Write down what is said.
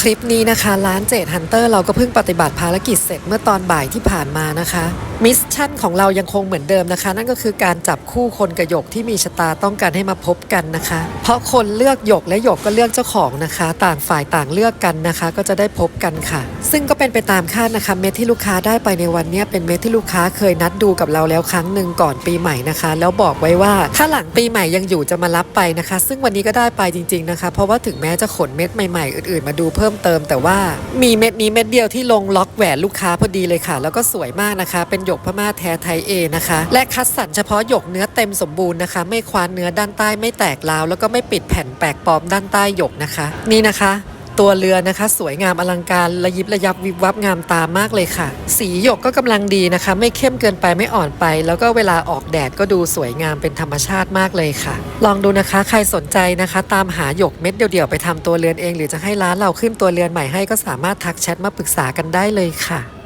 คลิปนี้นะคะร้านเจดฮันเตอร์เราก็เพิ่งปฏิบัติภารกิจเสร็จเมื่อตอนบ่ายที่ผ่านมานะคะมิชชั่นของเรายังคงเหมือนเดิมนะคะ นั่นก็คือการจับคู่คนกับหยกที่มีชะตาต้องการให้มาพบกันนะคะ เพราะคนเลือกหยกและหยกก็เลือกเจ้าของนะคะ ต่างฝ่ายต่างเลือกกันนะคะ ก็จะได้พบกันค่ะ ซึ่งก็เป็นไปตามคาดนะคะ เม็ดที่ลูกค้าได้ไปในวันนี้เป็นเม็ดที่ลูกค้าเคยนัดดูกับเราแล้วครั้งหนึ่งก่อนปีใหม่นะคะ แล้วบอกไว้ว่าถ้าหลังปีใหม่ยังอยู่จะมารับไปนะคะ ซึ่งวันนี้ก็ได้ไปจริง ๆนะคะ เพราะว่าถึงแม้จะขนเม็ดใหม่ๆอื่นๆมาดูเพิ่มเติม แต่ว่ามีเม็ดนี้เม็ดเดียวที่ลงล็อกแหวนลูกค้าพอดีเลยค่ะ แล้วก็สวยมากนะคะ เป็นหยกพม่าแท้ไทยเอนะคะ และคัดสรรเฉพาะหยกเนื้อเต็มสมบูรณ์นะคะ ไม่คว้านเนื้อด้านใต้ไม่แตกราวแล้วก็ไม่ปิดแผ่นแปลกปลอมด้านใต้หยกนะคะ นี่นะคะ ตัวเรือนะคะ สวยงามอลังการระยิบระยับวิบวับงามตามากเลยค่ะ สีหยกก็กำลังดีนะคะ ไม่เข้มเกินไปไม่อ่อนไป แล้วก็เวลาออกแดดก็ดูสวยงามเป็นธรรมชาติมากเลยค่ะ ลองดูนะคะใครสนใจนะคะ ตามหาหยกเม็ดเดี่ยวๆไปทำตัวเรือนเอง หรือจะให้ร้านเราขึ้นตัวเรือนใหม่ให้ก็สามารถทักแชทมาปรึกษากันได้เลยค่ะ